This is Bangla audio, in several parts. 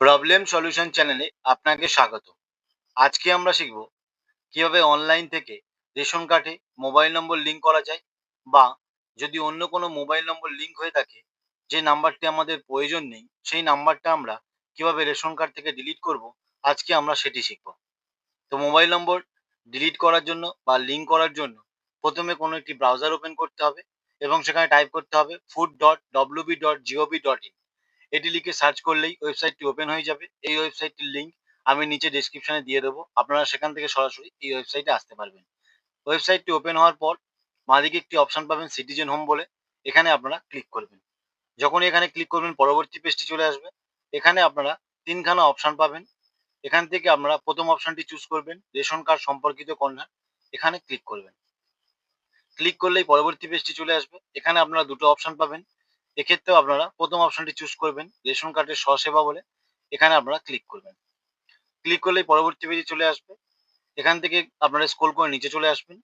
প্রবলেম সলিউশন চ্যানেলে আপনাকে স্বাগত আজকে আমরা শিখব কীভাবে অনলাইন থেকে রেশন কার্ডে মোবাইল নম্বর লিঙ্ক করা যায় বা যদি অন্য কোনো মোবাইল নম্বর লিঙ্ক হয়ে থাকে, যে নাম্বারটি আমাদের প্রয়োজন নেই, সেই নাম্বারটা আমরা কীভাবে রেশন কার্ড থেকে ডিলিট করব, আজকে আমরা সেটি শিখব। তো মোবাইল নম্বর ডিলিট করার জন্য বা লিঙ্ক করার জন্য প্রথমে কোনো একটি ব্রাউজার ওপেন করতে হবে এবং সেখানে টাইপ করতে হবে food dot WB dot GOB dot in এটি লিখে সার্চ করলেই ওয়েবসাইটটি ওপেন হয়ে যাবে। এই ওয়েবসাইটটির লিঙ্ক আমি নিচে ডেসক্রিপশনে দিয়ে দেবো। আপনারা সেখান থেকে সরাসরি এই ওয়েবসাইটে আসতে পারবেন। ওয়েবসাইটটি ওপেন হওয়ার পর মাদিকে একটি অপশন পাবেন সিটিজেন হোম বলে। এখানে আপনারা ক্লিক করবেন। যখন এখানে ক্লিক করবেন, পরবর্তী পেজটি চলে আসবে। এখানে আপনারা তিনখানা অপশন পাবেন। এখান থেকে আপনারা প্রথম অপশনটি চুজ করবেন, রেশন কার্ড সম্পর্কিত কর্নার এখানে ক্লিক করবেন। ক্লিক করলেই পরবর্তী পেজটি চলে আসবে। এখানে আপনারা দুটো অপশন পাবেন। এক্ষেত্রেও আপনারা প্রথম অপশনটি চুজ করবেন, রেশন কার্ডের স্বসেবা বলে। এখানে আপনারা ক্লিক করবেন। ক্লিক করলেই পরবর্তী পেজে চলে আসবে। এখান থেকে আপনারা স্ক্রল করে নিচে চলে আসবেন।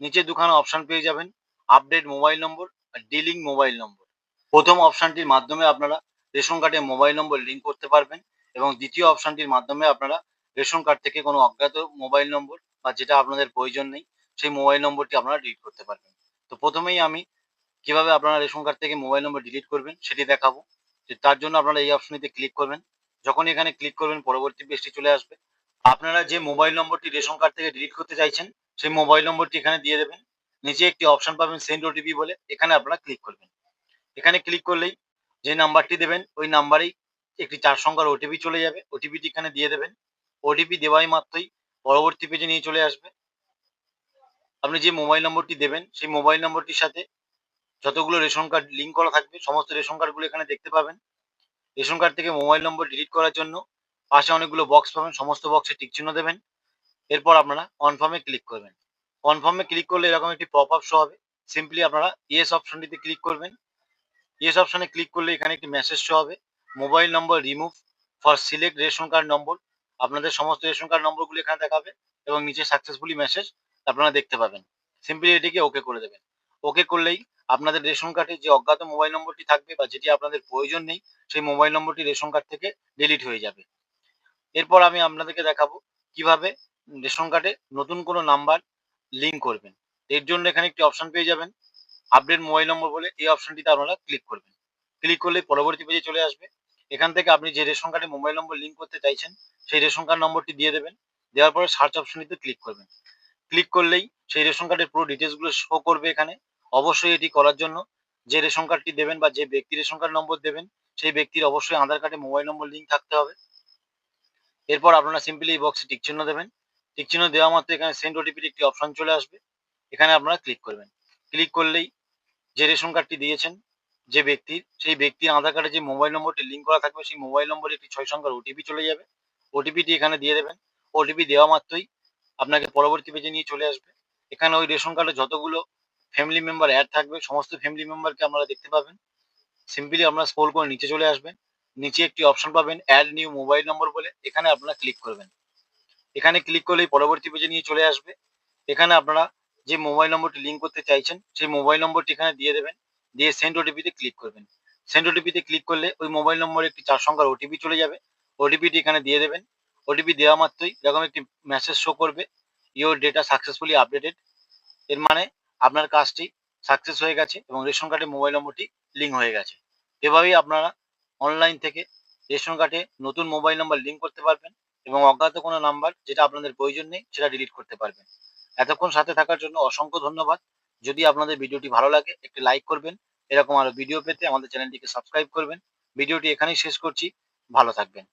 নিচে দুখানা অপশন পেয়ে যাবেন আপডেট মোবাইল নম্বর আর ডিলিং মোবাইল নম্বর প্রথম অপশনটির মাধ্যমে আপনারা রেশন কার্ডে মোবাইল নম্বর লিঙ্ক করতে পারবেন এবং দ্বিতীয় অপশনটির মাধ্যমে আপনারা রেশন কার্ড থেকে কোনো অজ্ঞাত মোবাইল নম্বর বা যেটা আপনাদের প্রয়োজন নেই, সেই মোবাইল নম্বরটি আপনারা ডিলিট করতে পারবেন। তো প্রথমেই আমি কীভাবে আপনারা রেশন কার্ড থেকে মোবাইল নম্বর ডিলিট করবেন সেটি দেখাবো। যে তার জন্য আপনারা এই অপশনটিতে ক্লিক করবেন। যখন এখানে ক্লিক করবেন, পরবর্তী পেজটি চলে আসবে। আপনারা যে মোবাইল নম্বরটি রেশন কার্ড থেকে ডিলিট করতে চাইছেন, সেই মোবাইল নম্বরটি এখানে দিয়ে দেবেন। নিচে একটি অপশন পাবেন সেন্ড ওটিপি বলে, এখানে আপনারা ক্লিক করবেন। এখানে ক্লিক করলেই যে নাম্বারটি দেবেন, ওই নাম্বারেই একটি চার সংখ্যার ওটিপি চলে যাবে। ওটিপিটি এখানে দিয়ে দেবেন। ওটিপি দেওয়াই মাত্রই পরবর্তী পেজে নিয়ে চলে আসবে। আপনি যে মোবাইল নম্বরটি দেবেন, সেই মোবাইল নম্বরটির সাথে যতগুলো রেশন কার্ড লিঙ্ক করা থাকবে, সমস্ত রেশন কার্ডগুলো এখানে দেখতে পাবেন। রেশন কার্ড থেকে মোবাইল নম্বর ডিলিট করার জন্য পাশে অনেকগুলো বক্স পাবেন, সমস্ত বক্সে টিক চিহ্ন দেবেন। এরপর আপনারা কনফার্মে ক্লিক করবেন। কনফার্মে ক্লিক করলে এরকম একটি পপ আপ শো হবে। সিম্পলি আপনারা ইয়েস অপশনটিতে ক্লিক করবেন। ইয়েস অপশনে ক্লিক করলে এখানে একটি মেসেজ শো হবে। Mobile number remove for select ration card number আপনাদের সমস্ত রেশন কার্ড নম্বরগুলো এখানে দেখাবে এবং নিচে সাকসেসফুলি মেসেজ আপনারা দেখতে পাবেন। সিম্পলি এটিকে ওকে করে দেবেন। ওকে করলেই আপনাদের রেশন কার্ডে যে অজ্ঞাত মোবাইল নম্বরটি থাকবে বা যেটি আপনাদের প্রয়োজন নেই, সেই মোবাইল নম্বরটি রেশন কার্ড থেকে ডিলিট হয়ে যাবে। এরপর আমি আপনাদেরকে দেখাবো কীভাবে রেশন কার্ডে নতুন কোনো নাম্বার লিঙ্ক করবেন। এর জন্য এখানে একটি অপশন পেয়ে যাবেন আপডেট মোবাইল নম্বর বলে এই অপশনটিতে আপনারা ক্লিক করবেন। ক্লিক করলে পরবর্তী পেজে চলে আসবে। এখান থেকে আপনি যে রেশন কার্ডে মোবাইল নম্বর লিঙ্ক করতে চাইছেন, সেই রেশন কার্ড নম্বরটি দিয়ে দেবেন। দেওয়ার পরে সার্চ অপশনটিতে ক্লিক করবেন। ক্লিক করলেই সেই রেশন কার্ডের পুরো ডিটেলসগুলো শো করবে এখানে। অবশ্যই এটি করার জন্য। যে রেশন কার্ডটি দেবেন বা যে ব্যক্তি রেশন কার্ড নম্বর দেবেন, সেই ব্যক্তির অবশ্যই আধার কার্ডে মোবাইল নম্বর লিঙ্ক থাকতে হবে। এরপর আপনারা সিম্পলি এই বক্সে টিক চিহ্ন দেবেন। টিক চিহ্ন দেওয়া মাত্র এখানে সেন্ড ওটিপির একটি অপশন চলে আসবে। এখানে আপনারা ক্লিক করবেন। ক্লিক করলেই যে রেশন কার্ডটি দিয়েছেন, যে ব্যক্তির, সেই ব্যক্তির আধার কার্ডে যে মোবাইল নম্বরটি লিঙ্ক করা থাকবে, সেই মোবাইল নম্বরে একটি ছয় সংখ্যার ওটিপি চলে যাবে। ওটিপিটি এখানে দিয়ে দেবেন। ওটিপি দেওয়া মাত্রই আপনাকে পরবর্তী পেজে নিয়ে চলে আসবে। এখানে ওই রেশন কার্ডে যতগুলো ফ্যামিলি মেম্বার অ্যাড থাকবে, সমস্ত ফ্যামিলি মেম্বারকে আপনারা দেখতে পাবেন। সিম্পলি আপনারা স্ক্রল করে নিচে চলে আসবেন। নিচে একটি অপশন পাবেন অ্যাড নিউ মোবাইল নম্বর বলে, এখানে আপনারা ক্লিক করবেন। এখানে ক্লিক করলেই পরবর্তী পেজে নিয়ে চলে আসবে। এখানে আপনারা যে মোবাইল নম্বরটি লিঙ্ক করতে চাইছেন, সেই মোবাইল নম্বরটি এখানে দিয়ে দেবেন। দিয়ে সেন্ড ওটিপিতে ক্লিক করবেন। সেন্ড ওটিপিতে ক্লিক করলে ওই মোবাইল নম্বরে একটি চার সংখ্যার ওটিপি চলে যাবে। ওটিপিটি এখানে দিয়ে দেবেন। ওটিপি দেওয়া মাত্রই এরকম একটি মেসেজ শো করবে ইওর ডেটা সাকসেসফুলি আপডেটেড এর মানে আপনার কাজটি সাকসেস হয়ে গেছে এবং রেশন কার্ডে মোবাইল নম্বরটি লিঙ্ক হয়ে গেছে। এভাবেই আপনারা অনলাইন থেকে রেশন কার্ডে নতুন মোবাইল নাম্বার লিঙ্ক করতে পারবেন এবং অজ্ঞাত কোনো নাম্বার যেটা আপনাদের প্রয়োজন নেই সেটা ডিলিট করতে পারবেন। এতক্ষণ সাথে থাকার জন্য অসংখ্য ধন্যবাদ। যদি আপনাদের ভিডিওটি ভালো লাগে, একটি লাইক করবেন। এরকম আরও ভিডিও পেতে আমাদের চ্যানেলটিকে সাবস্ক্রাইব করবেন। ভিডিওটি এখানেই শেষ করছি। ভালো থাকবেন।